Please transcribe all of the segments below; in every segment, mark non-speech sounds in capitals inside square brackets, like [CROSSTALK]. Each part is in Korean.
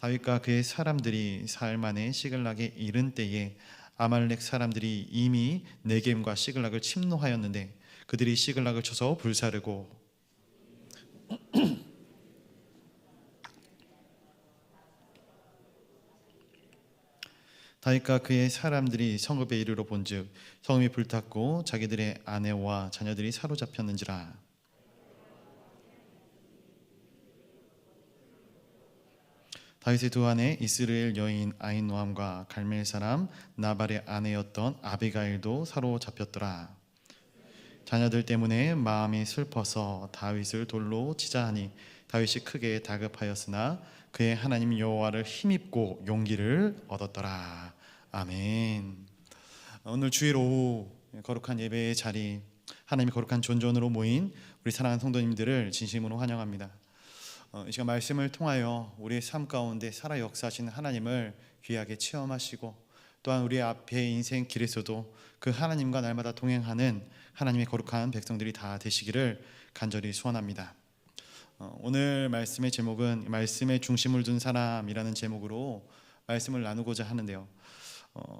다윗과 그의 사람들이 사흘 만에 시글락에 이른 때에 아말렉 사람들이 이미 네겜과 시글락을 침노하였는데 그들이 시글락을 쳐서 불사르고 [CLEARS THROAT] 다윗과 그의 사람들이 성읍에 이르러 본즉 성읍이 불탔고 자기들의 아내와 자녀들이 사로잡혔는지라 다윗의 두 아내 이스라엘 여인 아이노함과 갈멜 사람 나발의 아내였던 아비가일도 사로잡혔더라. 자녀들 때문에 마음이 슬퍼서 다윗을 돌로 치자 하니 다윗이 크게 다급하였으나 그의 하나님 여호와를 힘입고 용기를 얻었더라. 아멘. 오늘 주일 오후 거룩한 예배의 자리 하나님의 거룩한 존존으로 모인 우리 사랑하는 성도님들을 진심으로 환영합니다. 어, 이 시간 말씀을 통하여 우리의 삶 가운데 살아 역사하시는 하나님을 귀하게 체험하시고 또한 우리 앞에 인생 길에서도 그 하나님과 날마다 동행하는 하나님의 거룩한 백성들이 다 되시기를 간절히 소원합니다. 어, 오늘 말씀의 제목은 말씀의 중심을 둔 사람이라는 제목으로 말씀을 나누고자 하는데요. 어,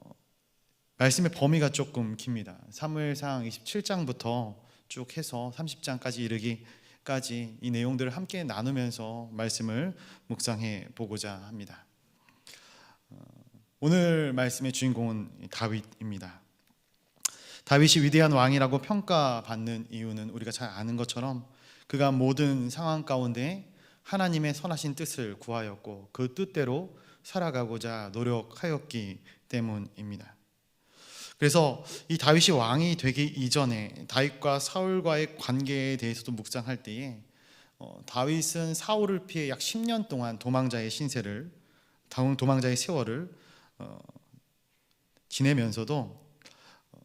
말씀의 범위가 조금 깁니다. 사무엘상 27장부터 쭉 해서 30장까지 이르기 까지 이 내용들을 함께 나누면서 말씀을 묵상해 보고자 합니다. 어, 오늘 말씀의 주인공은 다윗입니다. 다윗이 위대한 왕이라고 평가받는 이유는 우리가 잘 아는 것처럼 그가 모든 상황 가운데 하나님의 선하신 뜻을 구하였고 그 뜻대로 살아가고자 노력하였기 때문입니다. 그래서 이 다윗이 왕이 되기 이전에 다윗과 사울과의 관계에 대해서도 묵상할 때에 어, 다윗은 사울을 피해 약 10년 동안 도망자의 신세를 도망자의 세월을 어, 지내면서도 어,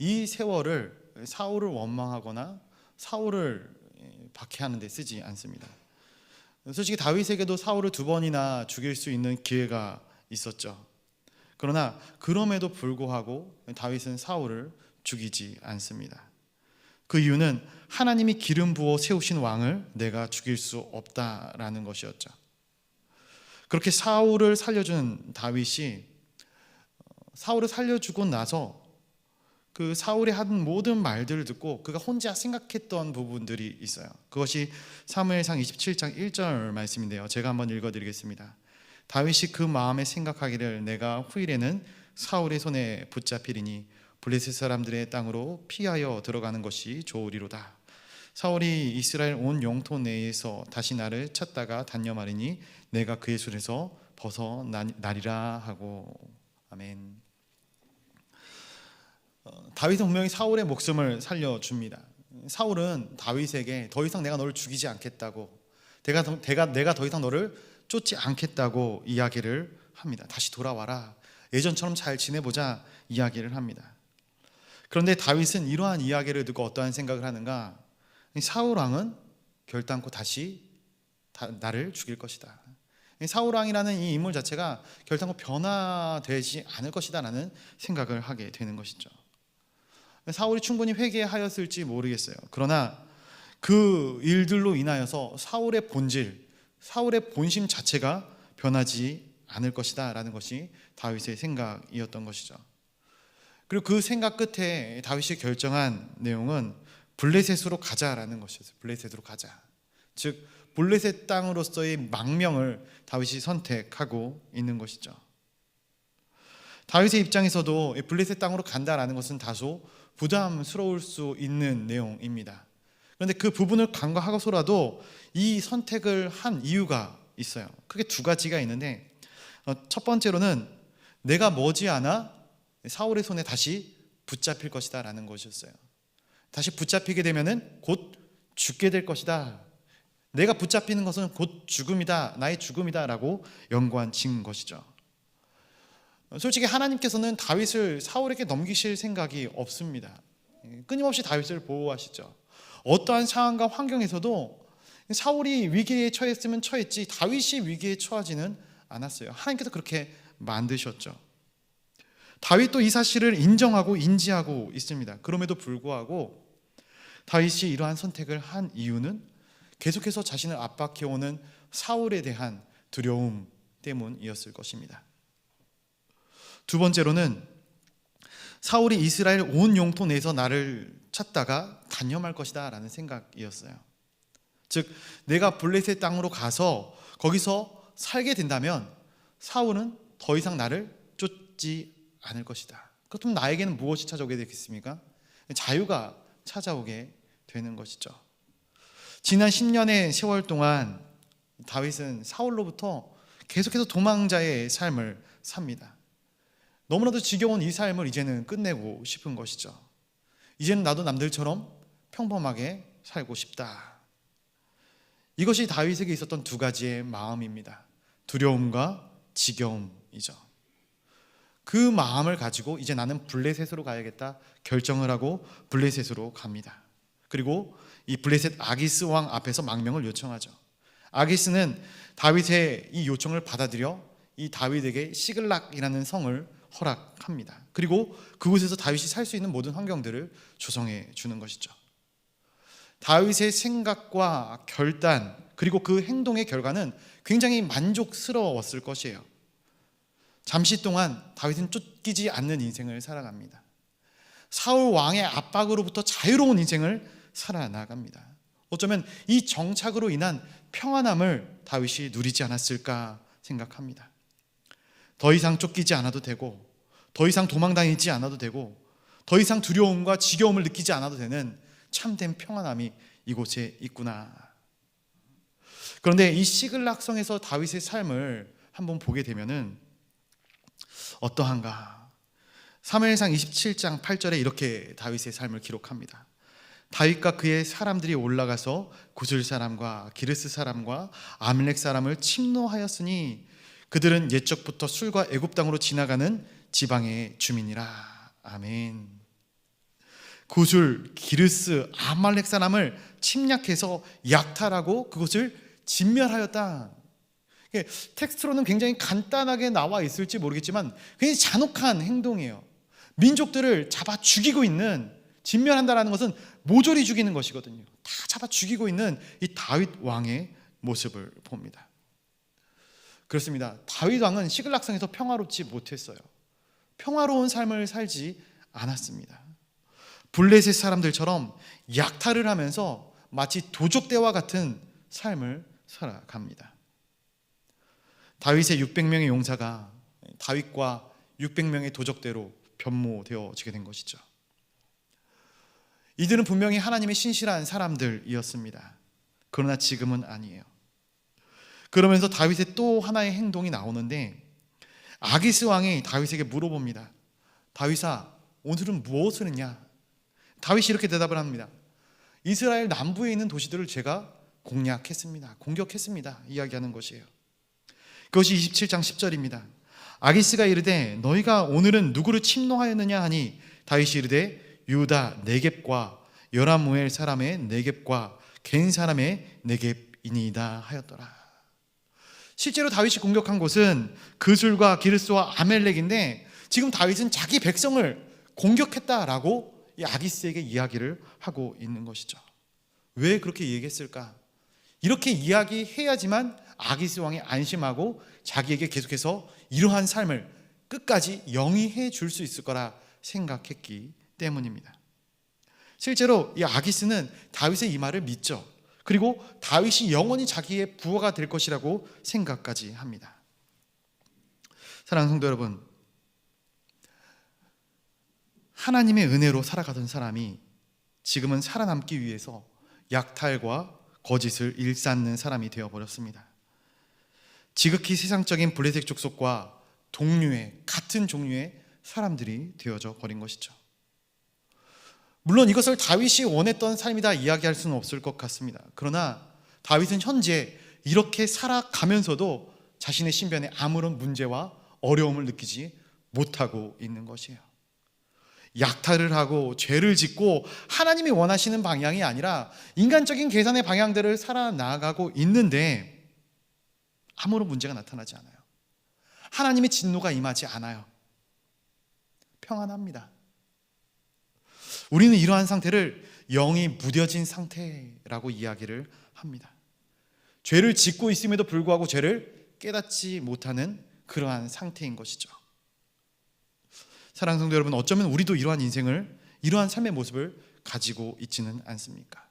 이 세월을 사울을 원망하거나 사울을 박해하는 데 쓰지 않습니다. 솔직히 다윗에게도 사울을 두 번이나 죽일 수 있는 기회가 있었죠. 그러나 그럼에도 불구하고 다윗은 사울을 죽이지 않습니다. 그 이유는 하나님이 기름 부어 세우신 왕을 내가 죽일 수 없다라는 것이었죠. 그렇게 사울을 살려준 다윗이 사울을 살려주고 나서 그 사울이 한 모든 말들을 듣고 그가 혼자 생각했던 부분들이 있어요. 그것이 사무엘상 27장 1절 말씀인데요. 제가 한번 읽어 드리겠습니다. 다윗이 그 마음에 생각하기를 내가 후일에는 사울의 손에 붙잡히리니 블레셋 사람들의 땅으로 피하여 들어가는 것이 좋으리로다. 사울이 이스라엘 온 영토 내에서 다시 나를 찾다가 단념하리니 내가 그의 손에서 벗어나리라 하고 아멘. 어, 다윗은 분명히 사울의 목숨을 살려줍니다. 사울은 다윗에게 더 이상 내가 너를 죽이지 않겠다고, 내가, 내가, 내가 더 이상 너를 쫓지 않겠다고 이야기를 합니다. 다시 돌아와라. 예전처럼 잘 지내보자 이야기를 합니다. 그런데 다윗은 이러한 이야기를 듣고 어떠한 생각을 하는가? 사울 왕은 결단코 다시 나를 죽일 것이다. 사울 왕이라는 이 인물 자체가 결단코 변화되지 않을 것이다라는 생각을 하게 되는 것이죠. 사울이 충분히 회개하였을지 모르겠어요. 그러나 그 일들로 인하여서 사울의 본질, 사울의 본심 자체가 변하지 않을 것이다라는 것이 다윗의 생각이었던 것이죠. 그리고 그 생각 끝에 다윗이 결정한 내용은 블레셋으로 가자라는 것이었어요. 블레셋으로 가자. 즉 블레셋 땅으로서의 망명을 다윗이 선택하고 있는 것이죠. 다윗의 입장에서도 블레셋 땅으로 간다라는 것은 다소 부담스러울 수 있는 내용입니다. 그런데 그 부분을 간과하고서라도 이 선택을 한 이유가 있어요. 크게 두 가지가 있는데 어, 첫 번째로는 내가 머지않아 사울의 손에 다시 붙잡힐 것이다라는 것이었어요. 다시 붙잡히게 되면은 곧 죽게 될 것이다. 내가 붙잡히는 것은 곧 죽음이다. 나의 죽음이다라고 연관진 것이죠. 솔직히 하나님께서는 다윗을 사울에게 넘기실 생각이 없습니다. 끊임없이 다윗을 보호하시죠. 어떠한 상황과 환경에서도 사울이 위기에 처했으면 처했지 다윗이 위기에 처하지는 않았어요. 하나님께서 그렇게 만드셨죠. 다윗도 이 사실을 인정하고 인지하고 있습니다. 그럼에도 불구하고 다윗이 이러한 선택을 한 이유는 계속해서 자신을 압박해오는 사울에 대한 두려움 때문이었을 것입니다. 두 번째로는 사울이 이스라엘 온 영토 내에서 나를 찾다가 단념할 것이다 라는 생각이었어요. 즉 내가 블레셋 땅으로 가서 거기서 살게 된다면 사울은 더 이상 나를 쫓지 않을 것이다. 그렇다면 나에게는 무엇이 찾아오게 되겠습니까? 자유가 찾아오게 되는 것이죠. 지난 10년의 세월 동안 다윗은 사울로부터 계속해서 도망자의 삶을 삽니다. 너무나도 지겨운 이 삶을 이제는 끝내고 싶은 것이죠. 이제는 나도 남들처럼 평범하게 살고 싶다. 이것이 다윗에게 있었던 두 가지의 마음입니다. 두려움과 지겨움이죠. 그 마음을 가지고 이제 나는 블레셋으로 가야겠다 결정을 하고 블레셋으로 갑니다. 그리고 이 블레셋 아기스 왕 앞에서 망명을 요청하죠. 아기스는 다윗의 이 요청을 받아들여 이 다윗에게 시글락이라는 성을 허락합니다. 그리고 그곳에서 다윗이 살 수 있는 모든 환경들을 조성해 주는 것이죠. 다윗의 생각과 결단 그리고 그 행동의 결과는 굉장히 만족스러웠을 것이에요. 잠시 동안 다윗은 쫓기지 않는 인생을 살아갑니다. 사울 왕의 압박으로부터 자유로운 인생을 살아나갑니다. 어쩌면 이 정착으로 인한 평안함을 다윗이 누리지 않았을까 생각합니다. 더 이상 쫓기지 않아도 되고, 더 이상 도망다니지 않아도 되고, 더 이상 두려움과 지겨움을 느끼지 않아도 되는 참된 평안함이 이곳에 있구나. 그런데 이 시글락성에서 다윗의 삶을 한번 보게 되면은 어떠한가? 3회상 27장 8절에 이렇게 다윗의 삶을 기록합니다. 다윗과 그의 사람들이 올라가서 구슬 사람과 기르스 사람과 아밀렉 사람을 침노하였으니 그들은 옛적부터 술과 애굽 땅으로 지나가는 지방의 주민이라. 아멘. 구술, 기르스, 아말렉 사람을 침략해서 약탈하고 그것을 진멸하였다. 텍스트로는 굉장히 간단하게 나와 있을지 모르겠지만 굉장히 잔혹한 행동이에요. 민족들을 잡아 죽이고 있는 진멸한다라는 것은 모조리 죽이는 것이거든요. 다 잡아 죽이고 있는 이 다윗 왕의 모습을 봅니다. 그렇습니다. 다윗 왕은 시글락성에서 평화롭지 못했어요. 평화로운 삶을 살지 않았습니다. 블레셋 사람들처럼 약탈을 하면서 마치 도적대와 같은 삶을 살아갑니다. 다윗의 600명의 용사가 다윗과 600명의 도적대로 변모되어지게 된 것이죠. 이들은 분명히 하나님의 신실한 사람들이었습니다. 그러나 지금은 아니에요. 그러면서 다윗의 또 하나의 행동이 나오는데 아기스 왕이 다윗에게 물어봅니다. 다윗아, 오늘은 무엇을 했냐? 다윗이 이렇게 대답을 합니다. 이스라엘 남부에 있는 도시들을 제가 공략했습니다. 공격했습니다. 이야기하는 것이에요. 그것이 27장 10절입니다. 아기스가 이르되 너희가 오늘은 누구를 침노하였느냐 하니 다윗이 이르되 유다 네겝과 여라무엘 사람의 네겝과 겐 사람의 네겝이니이다 하였더라. 실제로 다윗이 공격한 곳은 그술과 기르스와 아멜렉인데 지금 다윗은 자기 백성을 공격했다라고 이 아기스에게 이야기를 하고 있는 것이죠. 왜 그렇게 얘기했을까? 이렇게 이야기해야지만 아기스 왕이 안심하고 자기에게 계속해서 이러한 삶을 끝까지 영위해 줄 수 있을 거라 생각했기 때문입니다. 실제로 이 아기스는 다윗의 이 말을 믿죠. 그리고 다윗이 영원히 자기의 부하가 될 것이라고 생각까지 합니다. 사랑하는 성도 여러분, 하나님의 은혜로 살아가던 사람이 지금은 살아남기 위해서 약탈과 거짓을 일삼는 사람이 되어 버렸습니다. 지극히 세상적인 블레셋 족속과 동류의 같은 종류의 사람들이 되어져 버린 것이죠. 물론 이것을 다윗이 원했던 삶이다 이야기할 수는 없을 것 같습니다. 그러나 다윗은 현재 이렇게 살아가면서도 자신의 신변에 아무런 문제와 어려움을 느끼지 못하고 있는 것이에요. 약탈을 하고 죄를 짓고 하나님이 원하시는 방향이 아니라 인간적인 계산의 방향들을 살아 나가고 있는데 아무런 문제가 나타나지 않아요. 하나님의 진노가 임하지 않아요. 평안합니다. 우리는 이러한 상태를 영이 무뎌진 상태라고 이야기를 합니다. 죄를 짓고 있음에도 불구하고 죄를 깨닫지 못하는 그러한 상태인 것이죠. 사랑하는 성도 여러분, 어쩌면 우리도 이러한 인생을 이러한 삶의 모습을 가지고 있지는 않습니까?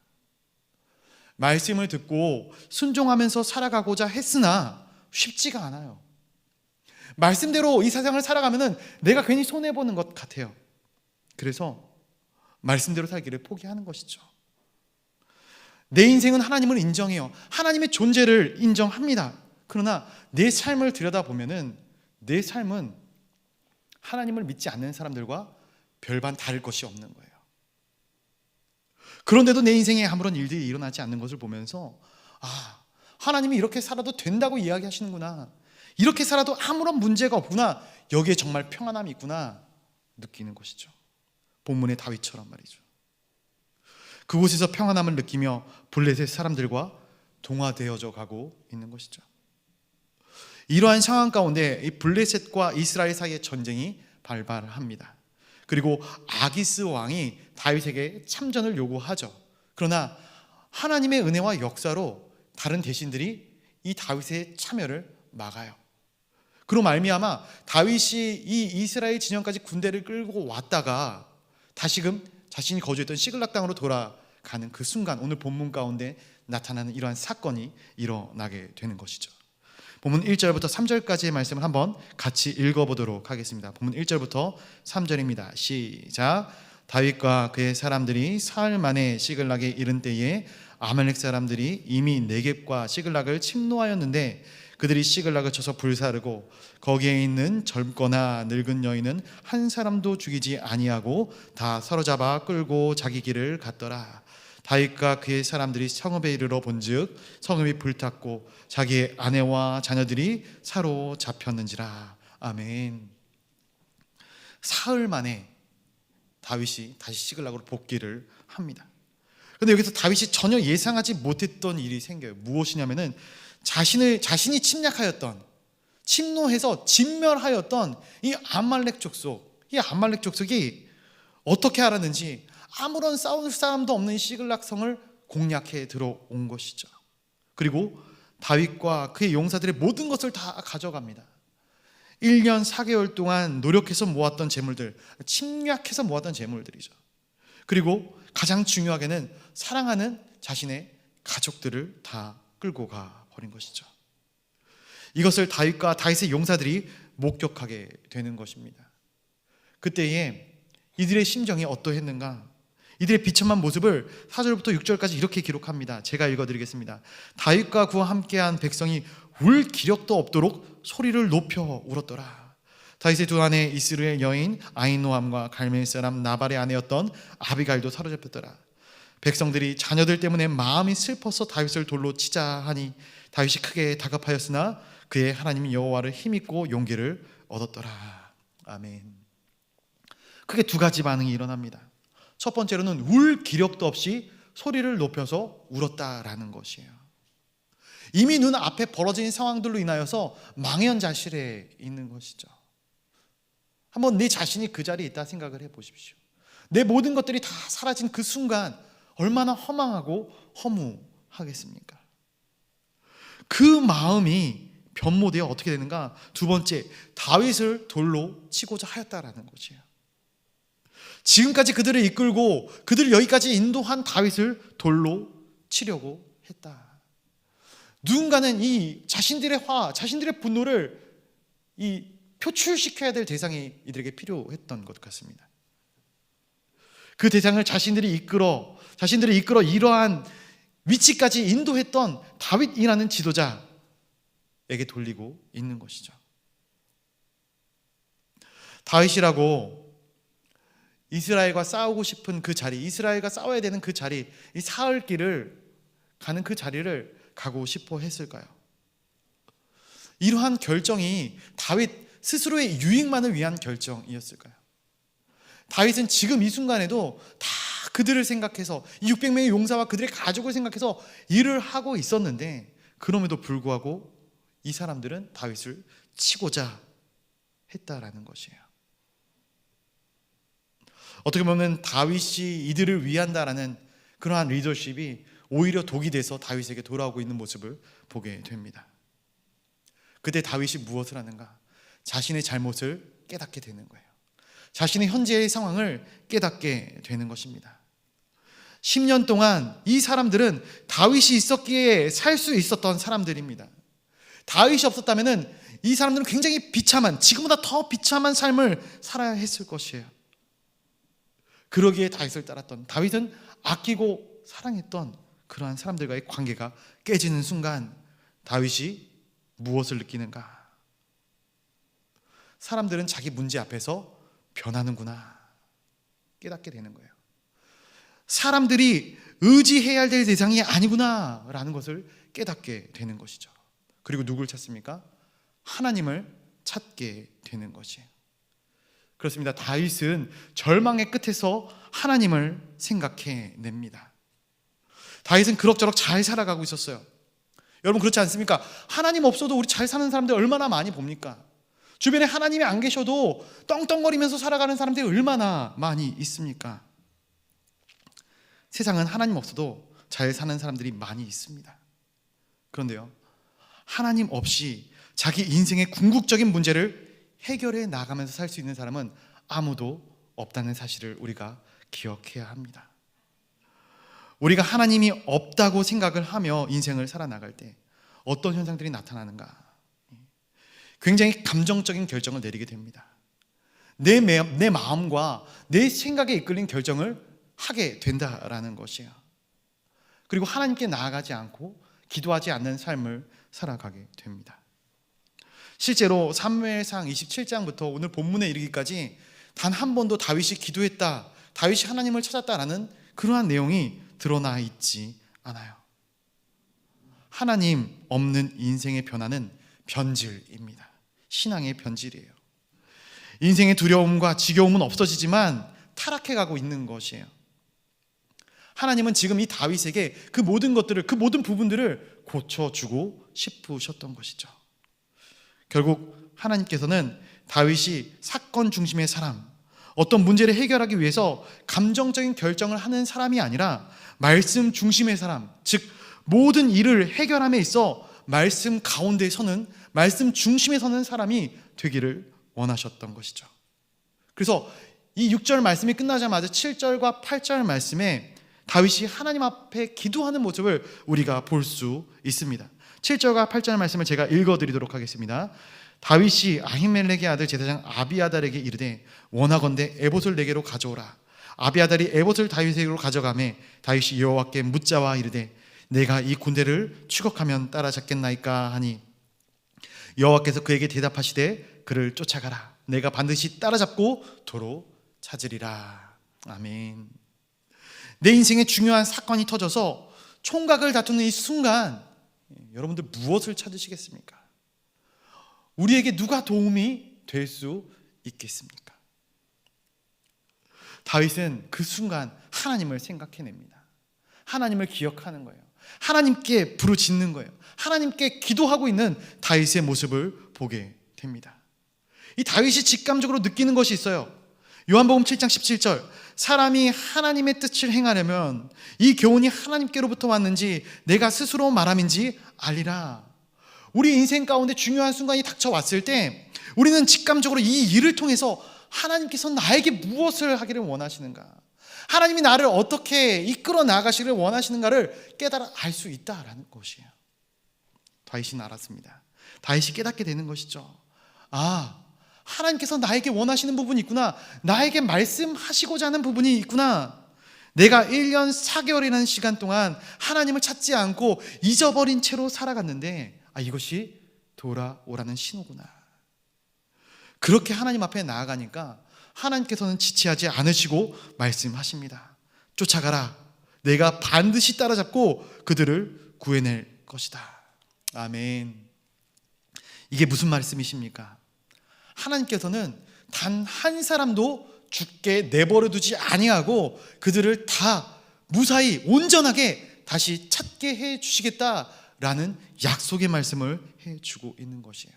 말씀을 듣고 순종하면서 살아가고자 했으나 쉽지가 않아요. 말씀대로 이 세상을 살아가면은 내가 괜히 손해 보는 것 같아요. 그래서 말씀대로 살기를 포기하는 것이죠. 내 인생은 하나님을 인정해요. 하나님의 존재를 인정합니다. 그러나 내 삶을 들여다보면은 내 삶은 하나님을 믿지 않는 사람들과 별반 다를 것이 없는 거예요. 그런데도 내 인생에 아무런 일들이 일어나지 않는 것을 보면서 아, 하나님이 이렇게 살아도 된다고 이야기하시는구나. 이렇게 살아도 아무런 문제가 없구나. 여기에 정말 평안함이 있구나. 느끼는 것이죠. 본문의 다윗처럼 말이죠. 그곳에서 평안함을 느끼며 블레셋 사람들과 동화되어져 가고 있는 것이죠. 이러한 상황 가운데 이 블레셋과 이스라엘 사이의 전쟁이 발발합니다. 그리고 아기스 왕이 다윗에게 참전을 요구하죠. 그러나 하나님의 은혜와 역사로 다른 대신들이 이 다윗의 참여를 막아요. 그로 말미암아 다윗이 이 이스라엘 진영까지 군대를 끌고 왔다가 다시금 자신이 거주했던 시글락 땅으로 돌아가는 그 순간 오늘 본문 가운데 나타나는 이러한 사건이 일어나게 되는 것이죠. 본문 1절부터 3절까지의 말씀을 한번 같이 읽어보도록 하겠습니다. 본문 1절부터 3절입니다. 시작. 다윗과 그의 사람들이 사흘 만에 시글락에 이른 때에 아말렉 사람들이 이미 네겝과 시글락을 침노하였는데 그들이 시글락을 쳐서 불사르고 거기에 있는 젊거나 늙은 여인은 한 사람도 죽이지 아니하고 다 사로잡아 끌고 자기 길을 갔더라. 다윗과 그의 사람들이 성읍에 이르러 본즉 성읍이 불탔고 자기의 아내와 자녀들이 사로잡혔는지라. 아멘. 사흘 만에 다윗이 다시 시글락으로 복귀를 합니다. 근데 여기서 다윗이 전혀 예상하지 못했던 일이 생겨요. 무엇이냐면은 자신을 자신이 침략하였던 침노해서 진멸하였던 이 아말렉 족속, 이 아말렉 족속이 어떻게 알았는지 아무런 싸울 사람도 없는 시글락 성을 공략해 들어온 것이죠. 그리고 다윗과 그의 용사들의 모든 것을 다 가져갑니다. 1년 4개월 동안 노력해서 모았던 재물들, 침략해서 모았던 재물들이죠. 그리고 가장 중요하게는 사랑하는 자신의 가족들을 다 끌고 가 버린 것이죠. 이것을 다윗과 다윗의 용사들이 목격하게 되는 것입니다. 그때에 이들의 심정이 어떠했는가? 이들의 비참한 모습을 4절부터 6절까지 이렇게 기록합니다. 제가 읽어드리겠습니다. 다윗과 그와 함께한 백성이 울 기력도 없도록 소리를 높여 울었더라. 다윗의 두 아내 이스라엘 여인 아이노함과 갈멜 사람 나발의 아내였던 아비갈도 사로잡혔더라. 백성들이 자녀들 때문에 마음이 슬퍼서 다윗을 돌로 치자 하니 다윗이 크게 다급하였으나 그의 하나님 여호와를 힘입고 용기를 얻었더라. 아멘. 크게 두 가지 반응이 일어납니다. 첫 번째로는 울 기력도 없이 소리를 높여서 울었다라는 것이에요. 이미 눈 앞에 벌어진 상황들로 인하여서 망연자실해 있는 것이죠. 한번 내 자신이 그 자리에 있다 생각을 해 보십시오. 내 모든 것들이 다 사라진 그 순간 얼마나 허망하고 허무하겠습니까? 그 마음이 변모되어 어떻게 되는가? 두 번째, 다윗을 돌로 치고자 하였다라는 것이에요. 지금까지 그들을 이끌고 그들을 여기까지 인도한 다윗을 돌로 치려고 했다. 누군가는 이 자신들의 화, 자신들의 분노를 이 표출시켜야 될 대상이 이들에게 필요했던 것 같습니다. 그 대상을 자신들이 이끌어 자신들이 이끌어 이러한 위치까지 인도했던 다윗이라는 지도자에게 돌리고 있는 것이죠. 다윗이라고 이스라엘과 싸우고 싶은 그 자리, 이스라엘과 싸워야 되는 그 자리, 이 사흘 길을 가는 그 자리를 가고 싶어 했을까요? 이러한 결정이 다윗 스스로의 유익만을 위한 결정이었을까요? 다윗은 지금 이 순간에도 다 그들을 생각해서 600명의 용사와 그들의 가족을 생각해서 일을 하고 있었는데 그럼에도 불구하고 이 사람들은 다윗을 치고자 했다라는 것이에요. 어떻게 보면 다윗이 이들을 위한다라는 그러한 리더십이 오히려 독이 돼서 다윗에게 돌아오고 있는 모습을 보게 됩니다. 그때 다윗이 무엇을 하는가? 자신의 잘못을 깨닫게 되는 거예요. 자신의 현재의 상황을 깨닫게 되는 것입니다. 10년 동안 이 사람들은 다윗이 있었기에 살 수 있었던 사람들입니다. 다윗이 없었다면 이 사람들은 굉장히 비참한, 지금보다 더 비참한 삶을 살아야 했을 것이에요. 그러기에 다윗을 따랐던 다윗은 아끼고 사랑했던 그러한 사람들과의 관계가 깨지는 순간 다윗이 무엇을 느끼는가? 사람들은 자기 문제 앞에서 변하는구나 깨닫게 되는 거예요. 사람들이 의지해야 될 대상이 아니구나라는 것을 깨닫게 되는 것이죠. 그리고 누굴 찾습니까? 하나님을 찾게 되는 것이에요. 그렇습니다. 다윗은 절망의 끝에서 하나님을 생각해 냅니다. 다윗은 그럭저럭 잘 살아가고 있었어요. 여러분 그렇지 않습니까? 하나님 없어도 우리 잘 사는 사람들 얼마나 많이 봅니까? 주변에 하나님이 안 계셔도 떵떵거리면서 살아가는 사람들이 얼마나 많이 있습니까? 세상은 하나님 없어도 잘 사는 사람들이 많이 있습니다. 그런데요, 하나님 없이 자기 인생의 궁극적인 문제를 해결해 나가면서 살 수 있는 사람은 아무도 없다는 사실을 우리가 기억해야 합니다. 우리가 하나님이 없다고 생각을 하며 인생을 살아나갈 때 어떤 현상들이 나타나는가? 굉장히 감정적인 결정을 내리게 됩니다. 내, 매, 내 마음과 내 생각에 이끌린 결정을 하게 된다라는 것이에요. 그리고 하나님께 나아가지 않고 기도하지 않는 삶을 살아가게 됩니다. 실제로 사무엘상 27장부터 오늘 본문에 이르기까지 단 한 번도 다윗이 기도했다, 다윗이 하나님을 찾았다라는 그러한 내용이 드러나 있지 않아요. 하나님 없는 인생의 변화는 변질입니다. 신앙의 변질이에요. 인생의 두려움과 지겨움은 없어지지만 타락해 가고 있는 것이에요. 하나님은 지금 이 다윗에게 그 모든 것들을 그 모든 부분들을 고쳐주고 싶으셨던 것이죠. 결국 하나님께서는 다윗이 사건 중심의 사람, 어떤 문제를 해결하기 위해서 감정적인 결정을 하는 사람이 아니라 말씀 중심의 사람, 즉 모든 일을 해결함에 있어 말씀 가운데 서는 말씀 중심에 서는 사람이 되기를 원하셨던 것이죠. 그래서 이 6절 말씀이 끝나자마자 7절과 8절 말씀에 다윗이 하나님 앞에 기도하는 모습을 우리가 볼 수 있습니다. 7절과 8절 말씀을 제가 읽어 드리도록 하겠습니다. 다윗이 아히멜렉의 아들 제사장 아비아달에게 이르되 원하건대 에봇을 내게로 가져오라. 아비아달이 에봇을 다윗에게로 가져가매 다윗이 여호와께 묻자와 이르되 내가 이 군대를 추격하면 따라잡겠나이까 하니 여호와께서 그에게 대답하시되 그를 쫓아가라. 내가 반드시 따라잡고 도로 찾으리라. 아멘. 내 인생에 중요한 사건이 터져서 총각을 다투는 이 순간 여러분들 무엇을 찾으시겠습니까? 우리에게 누가 도움이 될 수 있겠습니까? 다윗은 그 순간 하나님을 생각해냅니다. 하나님을 기억하는 거예요. 하나님께 부르짖는 거예요. 하나님께 기도하고 있는 다윗의 모습을 보게 됩니다. 이 다윗이 직감적으로 느끼는 것이 있어요. 요한복음 7장 17절 사람이 하나님의 뜻을 행하려면 이 교훈이 하나님께로부터 왔는지 내가 스스로 말함인지 알리라. 우리 인생 가운데 중요한 순간이 닥쳐왔을 때 우리는 직감적으로 이 일을 통해서 하나님께서 나에게 무엇을 하기를 원하시는가? 하나님이 나를 어떻게 이끌어 나가시기를 원하시는가를 깨달아 알 수 있다라는 것이에요. 다윗이 알았습니다. 다윗이 깨닫게 되는 것이죠. 아, 하나님께서 나에게 원하시는 부분이 있구나. 나에게 말씀하시고자 하는 부분이 있구나. 내가 1년 4개월이라는 시간 동안 하나님을 찾지 않고 잊어버린 채로 살아갔는데, 아, 이것이 돌아오라는 신호구나. 그렇게 하나님 앞에 나아가니까 하나님께서는 지체하지 않으시고 말씀하십니다. 쫓아가라. 내가 반드시 따라잡고 그들을 구해낼 것이다. 아멘. 이게 무슨 말씀이십니까? 하나님께서는 단 한 사람도 죽게 내버려 두지 아니하고 그들을 다 무사히 온전하게 다시 찾게 해 주시겠다라는 약속의 말씀을 해 주고 있는 것이에요.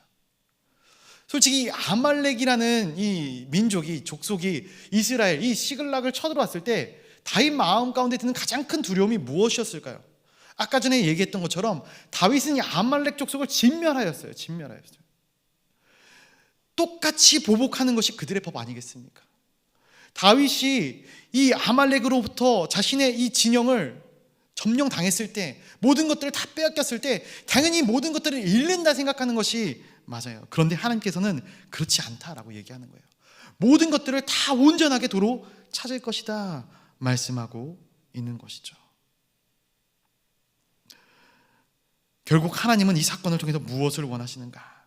솔직히 아말렉이라는 이 민족이 족속이 이스라엘 이 시글락을 쳐들어왔을 때 다윗 마음 가운데 드는 가장 큰 두려움이 무엇이었을까요? 아까 전에 얘기했던 것처럼 다윗은 이 아말렉 족속을 진멸하였어요. 진멸하였어요. 똑같이 보복하는 것이 그들의 법 아니겠습니까? 다윗이 이 아말렉으로부터 자신의 이 진영을 점령당했을 때 모든 것들을 다 빼앗겼을 때 당연히 모든 것들을 잃는다 생각하는 것이 맞아요. 그런데 하나님께서는 그렇지 않다라고 얘기하는 거예요. 모든 것들을 다 온전하게 도로 찾을 것이다 말씀하고 있는 것이죠. 결국 하나님은 이 사건을 통해서 무엇을 원하시는가?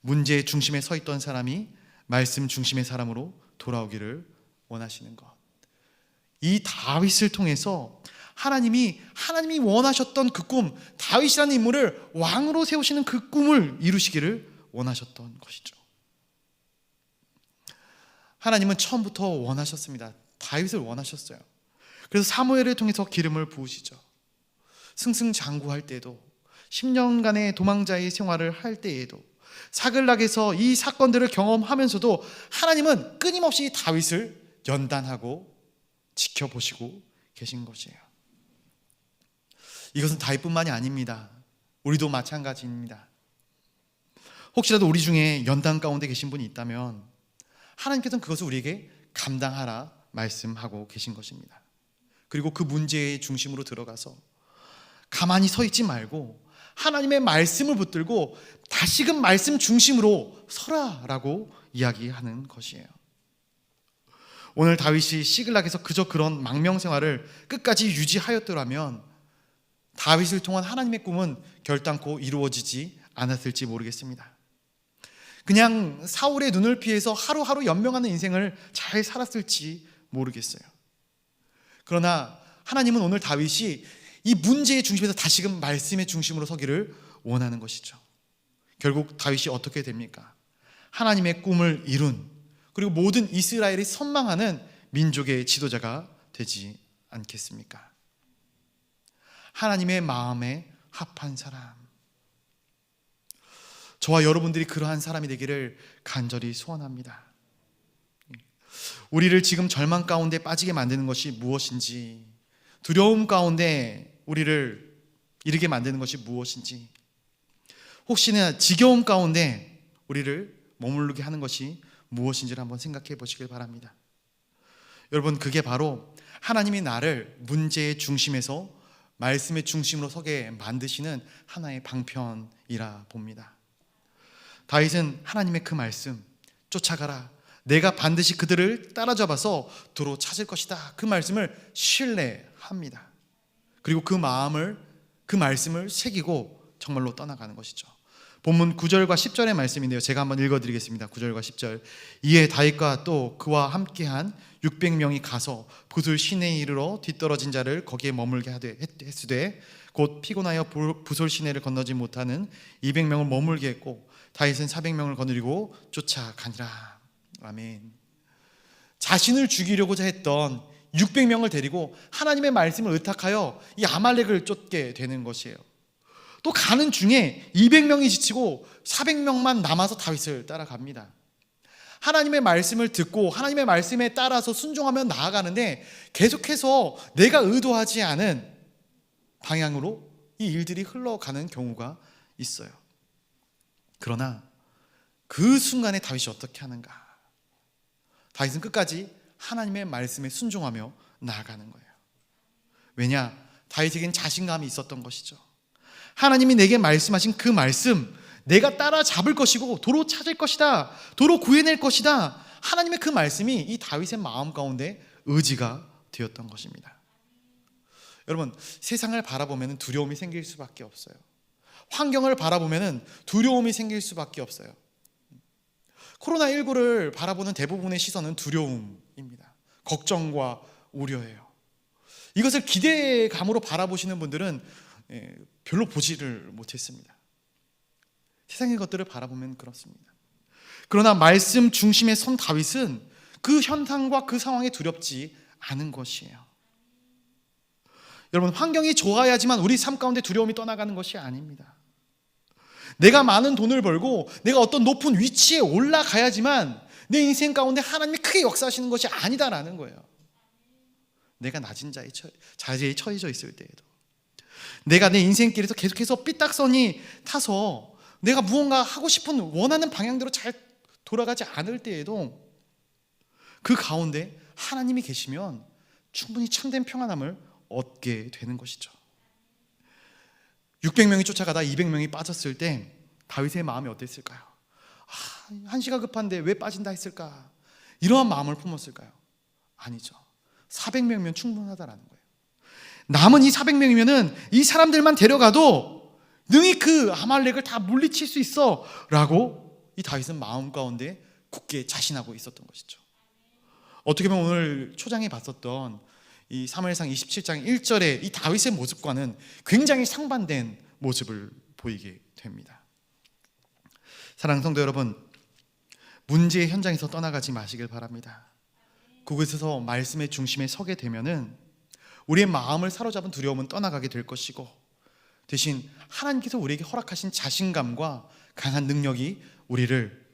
문제의 중심에 서 있던 사람이 말씀 중심의 사람으로 돌아오기를 원하시는 것. 이 다윗을 통해서 하나님이 하나님이 원하셨던 그 꿈, 다윗이라는 인물을 왕으로 세우시는 그 꿈을 이루시기를 원하셨던 것이죠. 하나님은 처음부터 원하셨습니다. 다윗을 원하셨어요. 그래서 사무엘을 통해서 기름을 부으시죠. 승승장구할 때도 10년간의 도망자의 생활을 할 때에도 사글락에서 이 사건들을 경험하면서도 하나님은 끊임없이 다윗을 연단하고 지켜보시고 계신 것이에요. 이것은 다윗뿐만이 아닙니다. 우리도 마찬가지입니다. 혹시라도 우리 중에 연단 가운데 계신 분이 있다면 하나님께서는 그것을 우리에게 감당하라 말씀하고 계신 것입니다. 그리고 그 문제의 중심으로 들어가서 가만히 서 있지 말고 하나님의 말씀을 붙들고 다시금 말씀 중심으로 서라라고 이야기하는 것이에요. 오늘 다윗이 시글락에서 그저 그런 망명 생활을 끝까지 유지하였더라면 다윗을 통한 하나님의 꿈은 결단코 이루어지지 않았을지 모르겠습니다. 그냥 사울의 눈을 피해서 하루하루 연명하는 인생을 잘 살았을지 모르겠어요. 그러나 하나님은 오늘 다윗이 이 문제의 중심에서 다시금 말씀의 중심으로 서기를 원하는 것이죠. 결국 다윗이 어떻게 됩니까? 하나님의 꿈을 이룬 그리고 모든 이스라엘이 선망하는 민족의 지도자가 되지 않겠습니까? 하나님의 마음에 합한 사람. 저와 여러분들이 그러한 사람이 되기를 간절히 소원합니다. 우리를 지금 절망 가운데 빠지게 만드는 것이 무엇인지, 두려움 가운데 우리를 이르게 만드는 것이 무엇인지, 혹시나 지겨움 가운데 우리를 머무르게 하는 것이 무엇인지를 한번 생각해 보시길 바랍니다. 여러분, 그게 바로 하나님이 나를 문제의 중심에서 말씀의 중심으로 서게 만드시는 하나의 방편이라 봅니다. 다윗은 하나님의 그 말씀 쫓아가라. 내가 반드시 그들을 따라잡아서 도로 찾을 것이다. 그 말씀을 신뢰합니다. 그리고 그 마음을 그 말씀을 새기고 정말로 떠나가는 것이죠. 본문 9절과 10절의 말씀인데요. 제가 한번 읽어 드리겠습니다. 9절과 10절. 이에 다윗과 또 그와 함께한 600명이 가서 부술 시내에 이르러 뒤떨어진 자를 거기에 머물게 하되 했으되 곧 피곤하여 부솔 시내를 건너지 못하는 200명을 머물게 했고 다윗은 400명을 거느리고 쫓아가니라. 아멘. 자신을 죽이려고자 했던 600명을 데리고 하나님의 말씀을 의탁하여 이 아말렉을 쫓게 되는 것이에요. 또 가는 중에 200명이 지치고 400명만 남아서 다윗을 따라갑니다. 하나님의 말씀을 듣고 하나님의 말씀에 따라서 순종하며 나아가는데 계속해서 내가 의도하지 않은 방향으로 이 일들이 흘러가는 경우가 있어요. 그러나 그 순간에 다윗이 어떻게 하는가? 다윗은 끝까지 하나님의 말씀에 순종하며 나아가는 거예요. 왜냐? 다윗에겐 자신감이 있었던 것이죠. 하나님이 내게 말씀하신 그 말씀, 내가 따라잡을 것이고 도로 찾을 것이다. 도로 구해낼 것이다. 하나님의 그 말씀이 이 다윗의 마음 가운데 의지가 되었던 것입니다. 여러분, 세상을 바라보면 두려움이 생길 수밖에 없어요. 환경을 바라보면 두려움이 생길 수밖에 없어요. 코로나19를 바라보는 대부분의 시선은 두려움 입니다. 걱정과 우려예요. 이것을 기대감으로 바라보시는 분들은 예, 별로 보지를 못했습니다. 세상의 것들을 바라보면 그렇습니다. 그러나 말씀 중심의 선 다윗은 그 현상과 그 상황에 두렵지 않은 것이에요. 여러분, 환경이 좋아야지만 우리 삶 가운데 두려움이 떠나가는 것이 아닙니다. 내가 많은 돈을 벌고 내가 어떤 높은 위치에 올라가야지만 내 인생 가운데 하나님이 크게 역사하시는 것이 아니다라는 거예요. 내가 낮은 자의 처, 자리에 처해져 있을 때에도. 내가 내 인생길에서 계속해서 삐딱선이 타서 내가 무언가 하고 싶은 원하는 방향대로 잘 돌아가지 않을 때에도 그 가운데 하나님이 계시면 충분히 참된 평안함을 얻게 되는 것이죠. 600명이 쫓아가다 200명이 빠졌을 때 다윗의 마음이 어땠을까요? 아, 한시가 급한데 왜 빠진다 했을까? 이러한 마음을 품었을까요? 아니죠. 400명이면 충분하다라는 거예요. 남은 이 400명이면은 이 사람들만 데려가도 능히 그 아말렉을 다 물리칠 수 있어라고 이 다윗은 마음 가운데 굳게 자신하고 있었던 것이죠. 어떻게 보면 오늘 초장에 봤었던 이 사무엘상 27장 1절의 이 다윗의 모습과는 굉장히 상반된 모습을 보이게 됩니다. 사랑하는 성도 여러분, 문제의 현장에서 떠나가지 마시길 바랍니다. 그곳에서 말씀의 중심에 서게 되면은 우리의 마음을 사로잡은 두려움은 떠나가게 될 것이고 대신 하나님께서 우리에게 허락하신 자신감과 강한 능력이 우리를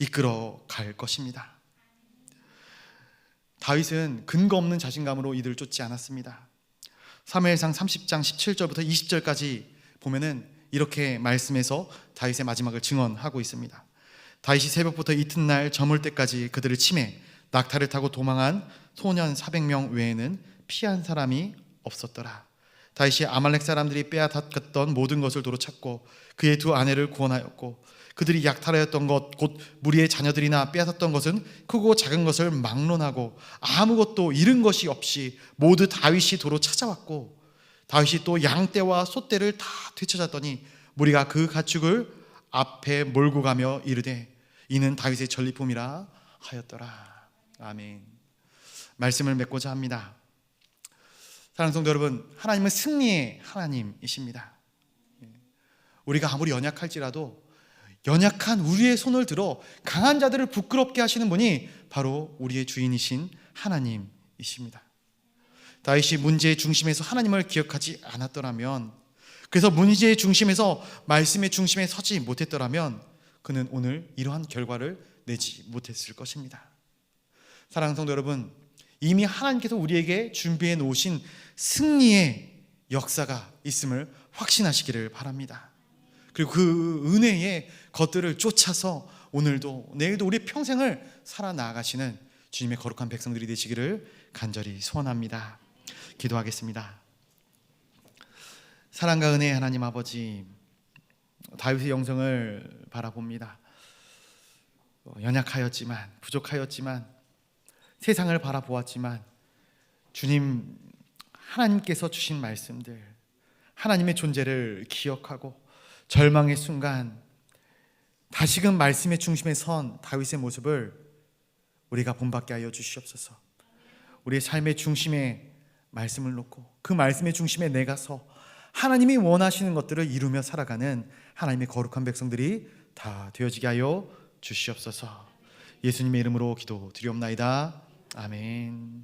이끌어 갈 것입니다. 다윗은 근거 없는 자신감으로 이들을 쫓지 않았습니다. 사무엘상 30장 17절부터 20절까지 보면은 이렇게 말씀해서 다윗의 마지막을 증언하고 있습니다. 다윗이 새벽부터 이튿날 저물 때까지 그들을 침해 낙타를 타고 도망한 소년 400명 외에는 피한 사람이 없었더라. 다윗이 아말렉 사람들이 빼앗았던 모든 것을 도로 찾고 그의 두 아내를 구원하였고 그들이 약탈하였던 것 곧 무리의 자녀들이나 빼앗았던 것은 크고 작은 것을 막론하고 아무것도 잃은 것이 없이 모두 다윗이 도로 찾아왔고 다윗이 또 양떼와 소떼를 다 되찾았더니 무리가 그 가축을 앞에 몰고 가며 이르되 이는 다윗의 전리품이라 하였더라. 아멘. 말씀을 맺고자 합니다. 사랑하는 성도 여러분, 하나님은 승리의 하나님이십니다. 우리가 아무리 연약할지라도 연약한 우리의 손을 들어 강한 자들을 부끄럽게 하시는 분이 바로 우리의 주인이신 하나님이십니다. 다윗이 문제의 중심에서 하나님을 기억하지 않았더라면 그래서 문제의 중심에서 말씀의 중심에 서지 못했더라면 그는 오늘 이러한 결과를 내지 못했을 것입니다. 사랑하는 성도 여러분, 이미 하나님께서 우리에게 준비해 놓으신 승리의 역사가 있음을 확신하시기를 바랍니다. 그리고 그 은혜의 것들을 쫓아서 오늘도 내일도 우리 평생을 살아나가시는 주님의 거룩한 백성들이 되시기를 간절히 소원합니다. 기도하겠습니다. 사랑과 은혜의 하나님 아버지 다윗의 영성을 바라봅니다. 어, 연약하였지만 부족하였지만 세상을 바라보았지만 주님 하나님께서 주신 말씀들 하나님의 존재를 기억하고 절망의 순간 다시금 말씀의 중심에 선 다윗의 모습을 우리가 본받게 하여 주시옵소서. 우리의 삶의 중심에 말씀을 놓고 그 말씀의 중심에 내가 서 하나님이 원하시는 것들을 이루며 살아가는 하나님의 거룩한 백성들이 다 되어지게 하여 주시옵소서. 예수님의 이름으로 기도 드리옵나이다. 아멘.